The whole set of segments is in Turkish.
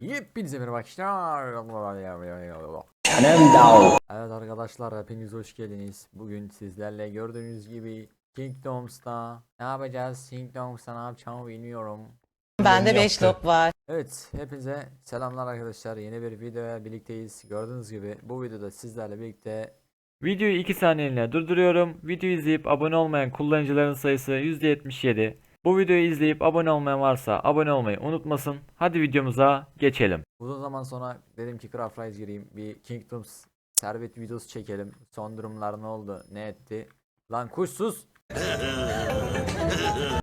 Hepinize merhaba arkadaşlar. Evet arkadaşlar hepiniz hoş geldiniz. Bugün sizlerle gördüğünüz gibi Kingdoms'ta ne yapacağız? Kingdoms'ta ne yapacağımı bilmiyorum. Bende 5 lok var. Evet hepinize selamlar arkadaşlar. Yeni bir videoya birlikteyiz. Gördüğünüz gibi bu videoda sizlerle birlikte Videoyu 2 saniyeliğine durduruyorum. Videoyu izleyip abone olmayan kullanıcıların sayısı %77. Bu videoyu izleyip abone olmayan varsa abone olmayı unutmasın. Hadi videomuza geçelim. uzun zaman sonra dedim ki Craft Rise gireyim. Bir Kingdoms servet videosu çekelim. Son durumlar ne oldu? Ne etti? Lan kuş sus!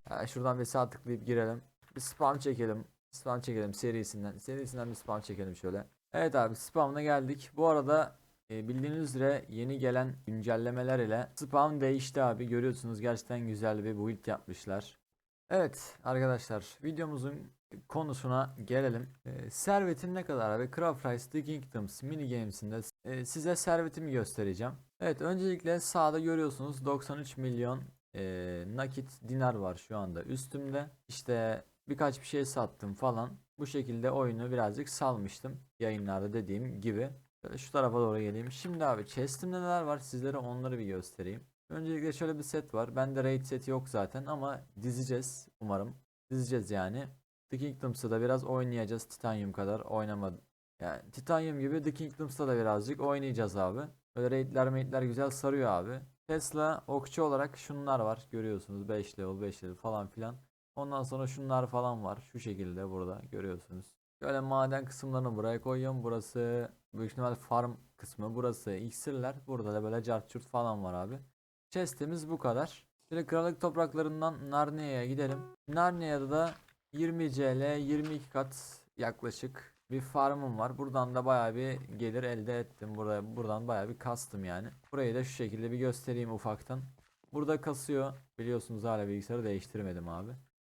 Ha, şuradan bir sağ tıklayıp girelim. Bir spam çekelim. Spam çekelim serisinden. Serisinden bir spam çekelim şöyle. Evet abi spamla geldik. Bu arada e, bildiğiniz üzere yeni gelen güncellemeler ile spam değişti abi. Görüyorsunuz gerçekten güzel bir build yapmışlar. Evet arkadaşlar videomuzun konusuna gelelim. E, servetim ne kadar abi? Craft The Kingdoms mini games'inde e, size servetimi göstereceğim. Evet öncelikle sağda görüyorsunuz 93 milyon e, nakit dinar var şu anda üstümde. İşte birkaç bir şey sattım falan. Bu şekilde oyunu birazcık salmıştım. Yayınlarda dediğim gibi. Şu tarafa doğru geleyim. Şimdi abi chest'imde neler var sizlere onları bir göstereyim. Öncelikle şöyle bir set var. Bende raid seti yok zaten ama dizeceğiz umarım. Dizeceğiz yani. The Kingdoms'ta da biraz oynayacağız. Titanium kadar oynamadım. Yani Titanium gibi The Kingdoms'ta da birazcık oynayacağız abi. Böyle raidler maidler güzel sarıyor abi. Tesla okçu olarak şunlar var. Görüyorsunuz 5 level 5 level falan filan. Ondan sonra şunlar falan var. Şu şekilde burada görüyorsunuz. Şöyle maden kısımlarını buraya koyuyorum. Burası büyük ihtimal farm kısmı. Burası iksirler. Burada da böyle cart falan var abi. Chest'imiz bu kadar. Şimdi krallık topraklarından Narnia'ya gidelim. Narnia'da da 20 CL 22 kat yaklaşık bir farmım var. Buradan da bayağı bir gelir elde ettim. Burada buradan bayağı bir kastım yani. Burayı da şu şekilde bir göstereyim ufaktan. Burada kasıyor. Biliyorsunuz hala bilgisayarı değiştirmedim abi.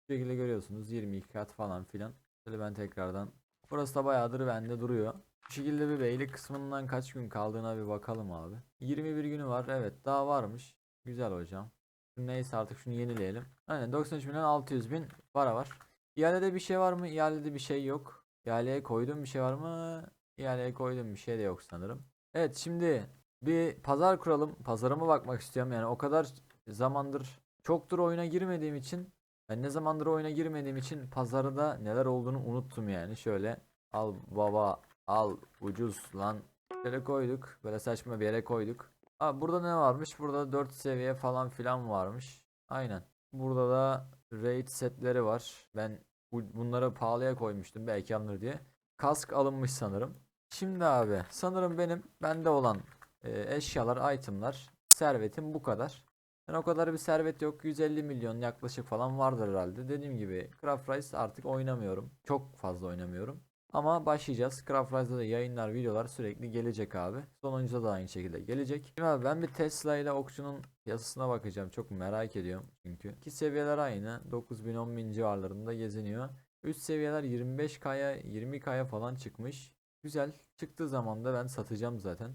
Şu şekilde görüyorsunuz 22 kat falan filan. Şöyle ben tekrardan. Burası da bayağıdır bende duruyor. Bu şekilde bir beylik kısmından kaç gün kaldığına bir bakalım abi. 21 günü var. Evet daha varmış. Güzel hocam. Neyse artık şunu yenileyelim. Aynen 93 milyon 600 bin para var. İhalede bir şey var mı? İhalede bir şey yok. İhaleye koyduğum bir şey var mı? İhaleye koyduğum bir şey de yok sanırım. Evet şimdi bir pazar kuralım. Pazarıma bakmak istiyorum. Yani o kadar zamandır çoktur oyuna girmediğim için ben ne zamandır oyuna girmediğim için pazarda neler olduğunu unuttum yani. Şöyle al baba al ucuz lan. Şöyle koyduk. Böyle saçma bir yere koyduk. Aa, burada ne varmış? Burada 4 seviye falan filan varmış. Aynen. Burada da raid setleri var. Ben bu- bunları pahalıya koymuştum belki alınır diye. Kask alınmış sanırım. Şimdi abi sanırım benim bende olan e, eşyalar, itemlar, servetim bu kadar. Ben o kadar bir servet yok. 150 milyon yaklaşık falan vardır herhalde. Dediğim gibi Craft Rise artık oynamıyorum. Çok fazla oynamıyorum. Ama başlayacağız. Craft Rise'da da yayınlar, videolar sürekli gelecek abi. Sonuncuda da aynı şekilde gelecek. Şimdi abi ben bir Tesla ile okçunun piyasasına bakacağım. Çok merak ediyorum çünkü. İki seviyeler aynı. 9000 10000 civarlarında geziniyor. Üst seviyeler 25K'ya 20K'ya falan çıkmış. Güzel. Çıktığı zaman da ben satacağım zaten.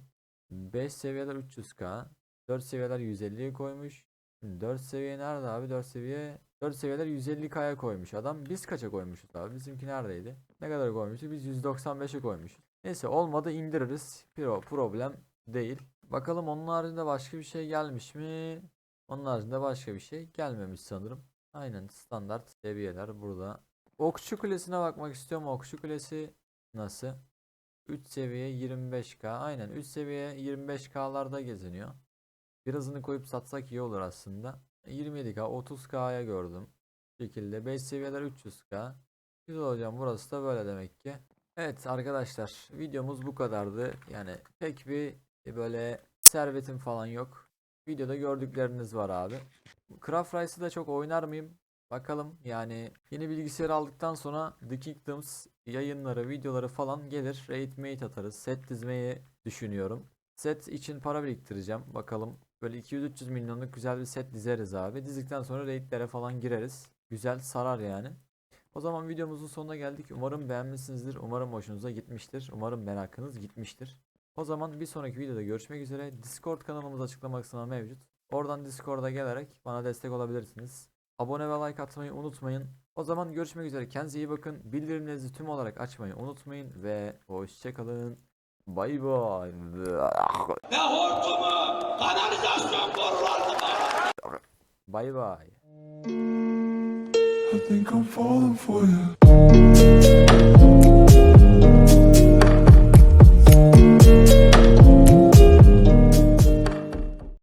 5 seviyeler 300K. 4 seviyeler 150'ye koymuş. 4 seviye nerede abi? 4 seviye 4 seviyeler 150K'ya koymuş adam. Biz kaça koymuşuz abi? Bizimki neredeydi? Ne kadar koymuşuz? Biz 195'e koymuşuz. Neyse olmadı indiririz. Pro problem değil. Bakalım onun haricinde başka bir şey gelmiş mi? Onun haricinde başka bir şey gelmemiş sanırım. Aynen standart seviyeler burada. Okçu kulesine bakmak istiyorum. Okçu kulesi nasıl? 3 seviye 25k. Aynen 3 seviye 25k'larda geziniyor. Birazını koyup satsak iyi olur aslında. 27k 30k'ya gördüm. Bu şekilde 5 seviyeler 300k. Güzel hocam burası da böyle demek ki. Evet arkadaşlar videomuz bu kadardı. Yani pek bir e, böyle servetim falan yok. Videoda gördükleriniz var abi. Craft Rice'ı da çok oynar mıyım? Bakalım yani yeni bilgisayar aldıktan sonra The Kingdoms yayınları, videoları falan gelir. Raid mate atarız. Set dizmeyi düşünüyorum. Set için para biriktireceğim. Bakalım böyle 200-300 milyonluk güzel bir set dizeriz abi. Dizdikten sonra raidlere falan gireriz. Güzel sarar yani. O zaman videomuzun sonuna geldik. Umarım beğenmişsinizdir. Umarım hoşunuza gitmiştir. Umarım merakınız gitmiştir. O zaman bir sonraki videoda görüşmek üzere. Discord kanalımız açıklama kısmına mevcut. Oradan Discord'a gelerek bana destek olabilirsiniz. Abone ve like atmayı unutmayın. O zaman görüşmek üzere. Kendinize iyi bakın. Bildirimlerinizi tüm olarak açmayı unutmayın ve hoşçakalın. Bay bay. Ne hortumu? Kanalizasyon borularını Bay bay. I think I'm falling for you.